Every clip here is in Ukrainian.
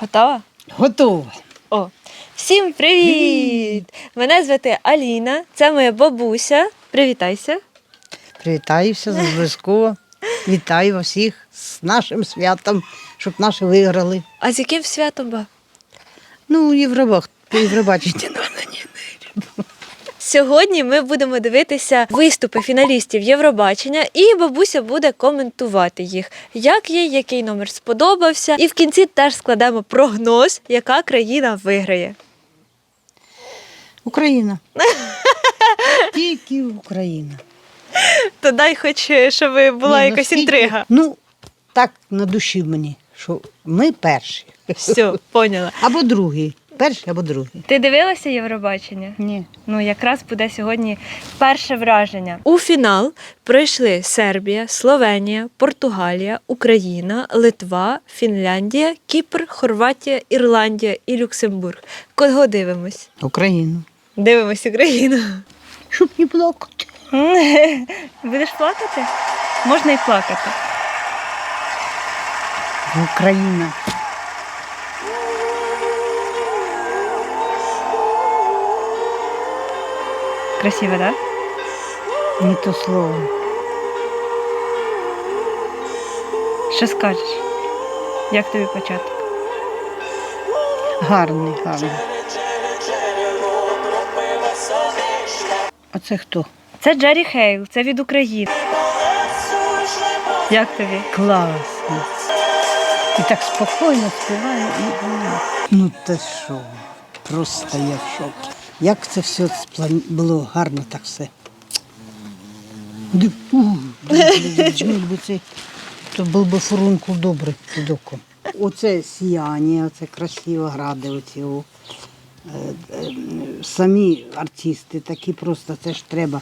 Готова? Готова. О, всім привіт! Мене звати Аліна, це моя бабуся. Привітайся. Привітаюся зв'язку. Вітаю всіх з нашим святом, щоб наші виграли. А з яким святом ба? Ну, Євробах, Євробачення на ні. Сьогодні ми будемо дивитися виступи фіналістів Євробачення, і бабуся буде коментувати їх, як їй який номер сподобався. І в кінці теж складемо прогноз, яка країна виграє. Україна. Тільки Україна. То дай хоч, щоб була Ні, ну, якась скільки- інтрига. Ну, так на душі мені, що ми перші. Все, поняла. Або другі. Перші або другі. Ти дивилася Євробачення? Ні. Ну, якраз буде сьогодні перше враження. У фінал пройшли Сербія, Словенія, Португалія, Україна, Литва, Фінляндія, Кіпр, Хорватія, Ірландія і Люксембург. Кого дивимось? Україну. Дивимось Україну. Щоб не плакати. Будеш плакати? Можна і плакати. Україна. Красиво, так? Не то слово. Що скажеш? Як тобі початок? Гарний, гарний. А це хто? Це Джері Хейл, це від України. Як тобі? Класно. І так спокійно співає. І... Ну та що? Просто я в шокі. Як це все сплан- було гарно так все. То був би фурункул добрий під оком. Оце сіяння, оце красиво гради оці. о. Е, е, Самі артисти такі просто, це ж треба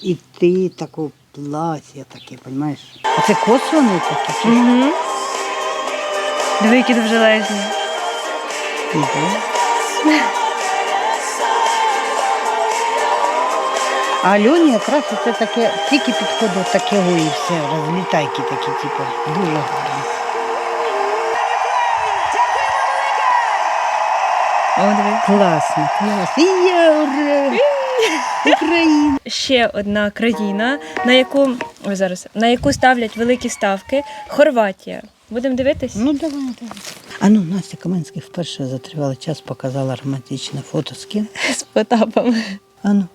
іти таке плаття таке, розумієш? А це коси вони такі? Угу. Диви, які довжелезні. Іде. А Альоні якраз це таке, тільки підходить таке і все, розлітайки такі, типу, дуже гарно. Класно, класно. Я ура! Україна! Ще одна країна, на яку ой, зараз на яку ставлять великі ставки Хорватія. Будемо дивитись? Ну давай, давай. А ну, Настя Каменський вперше за тривалий час показала романтичне фото з ким. з Потапом. А ну.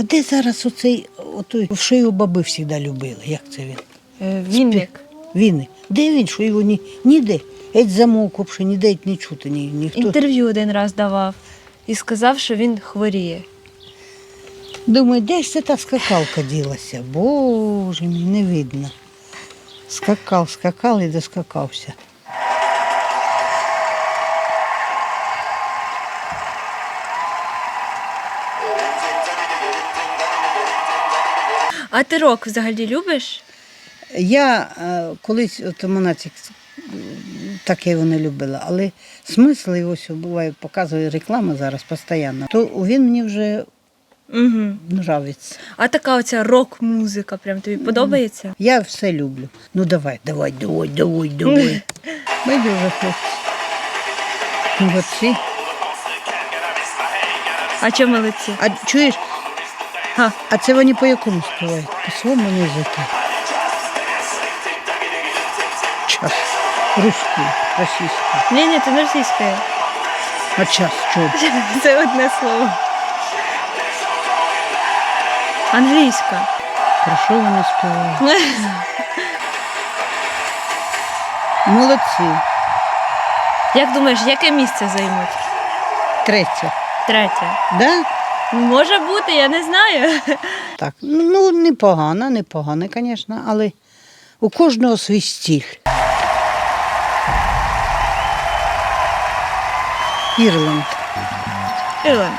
А де зараз оцей, отой, що його баби завжди любили? Як це він? Е, Вінник. Він. Де він? Що його ні, ніде? Геть замовк, взагалі, ніде не чути, ні, ніхто. Інтерв'ю один раз давав і сказав, що він хворіє. Думаю, де ж це та скакалка ділася? Боже мій, не видно. Скакав, скакав і доскакався. А ти рок взагалі любиш? Я е, колись от монатик таке вони любила, але смисл його буває, показує реклама зараз постійно, то він мені вже Угу. нравиться. А така оця рок-музика, прям тобі подобається? Я все люблю. Ну давай, давай, давай, давай, давай. Байдуже, хлопці. Молодці. А чому лиці? А чуєш, Ха. а це вони по якому співають? По своєму язику. Час. Русський, російський. Ні, ні, це не російська. А час чого? Це одне слово. Англійська. Про що вони співають? Молодці. Як думаєш, яке місце займуть? Третє. Третє. Да? Може бути, я не знаю. Так. Ну, непогано, непогано, звісно, але у кожного свій стиль. Ірланд. Ірланд.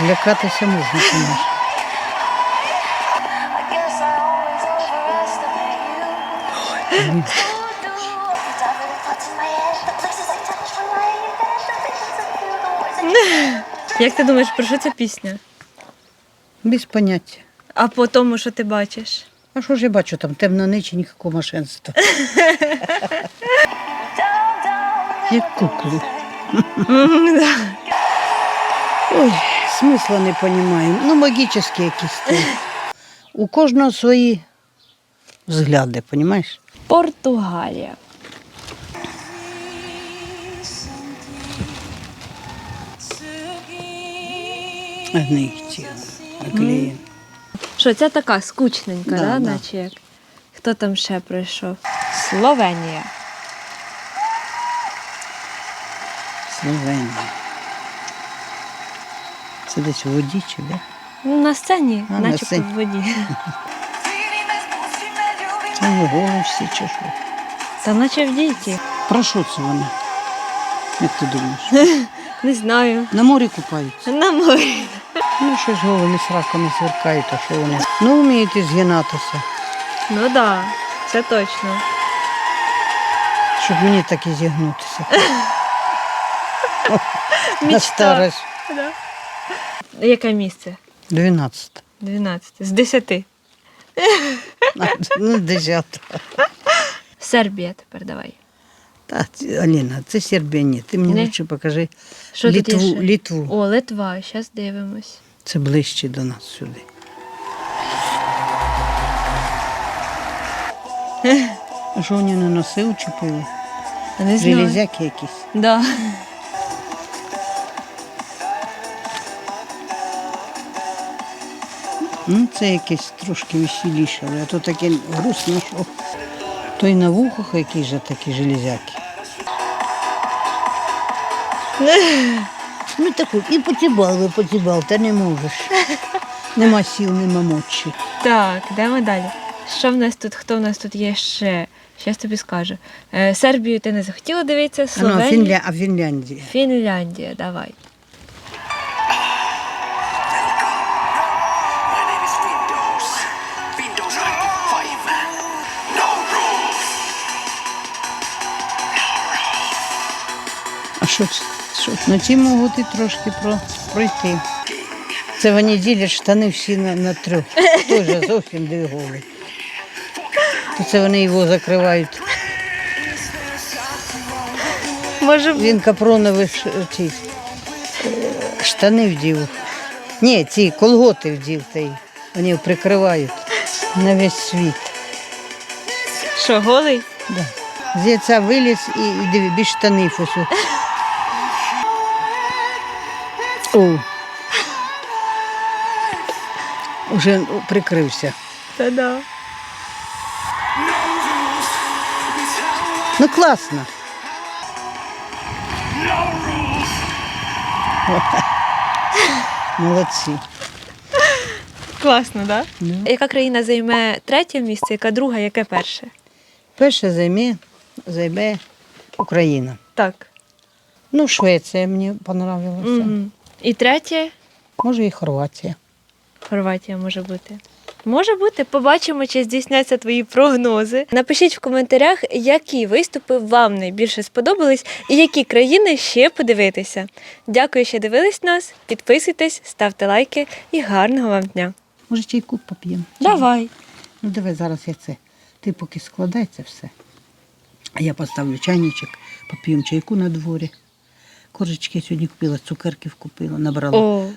Злякатися можна, звісно. Як ти думаєш, про що ця пісня? Без поняття. А по тому, що ти бачиш? А що ж я бачу, там темна ніч і ніякого машинства. Як куклу. Ой, смисла не розумію. Ну, магічні якісь. У кожного свої взгляди, розумієш? Португалія. Що ця така скучненька, да, Да, да. наче як? Хто там ще прийшов? Словенія. Словенія. Це десь у воді чи де? Ну, На сцені, А, на наче сцені. в воді. Це в голосі чи що? Та наче в діті. Про що це вони? Як ти думаєш? Не знаю. На морі купаються. На морі. Ну, щось голови з раками сверкають, а що вони? Ну, вміють і згинатися. Ну так, да, це точно. Щоб мені так і зігнутися. На старость. Да. Яке місце? 12. 12. З 10. Ну, 10. Сербія тепер давай. Та, Аліна, це Сербія ні. Ти мені Не? лучше покажи Що тут Літву. ще? Літву. О, Литва, зараз дивимось. Це ближче до нас сюди. А що вони на носи учепили? Я Не знаю. Железяки якісь. Да. Ну, це якесь трошки веселіше, але то таке грустно, що то й на вухах які ж такі железяки. Ну таку, і потібал, і потібал, та не можеш. Нема сіл, нема мочі. Так, йдемо далі. Що в нас тут? Хто в нас тут є ще? Щас тобі скажу. Е, Сербію ти не захотіла дивитися, А, ну, Словенію. Фінля... а Фінляндія. Фінляндія, давай. Що? Що? Ну ті можуть і трошки про... пройти. Це вони ділять штани всі на, на трьох. Теж зовсім дві голі. То це вони його закривають. Може, Він капронові ці, штани вдів. Ні, ці колготи вдів та й вони прикривають на весь світ. що, голий? Да. З яйця виліз і, і диви, без штанів ось. О. Уже ну, прикрився. Та-да. Ну класно. Молодці. Класно, так? Ну. Да? Яка країна займе третє місце, яка друга, яке перше? Перше займе, займе Україна. Так. Ну, Швеція мені понравилася. Угу. І третє Може і Хорватія. Хорватія може бути. Може бути, побачимо, чи здійсняться твої прогнози. Напишіть в коментарях, які виступи вам найбільше сподобались і які країни ще подивитися. Дякую, що дивились нас. Підписуйтесь, ставте лайки і гарного вам дня. Може, чайку поп'ємо? Давай. Ну, давай зараз я це. Ти поки складай це все. А я поставлю чайничок, поп'ємо чайку на дворі. Коржички я сьогодні купила, цукерків купила, набрала О.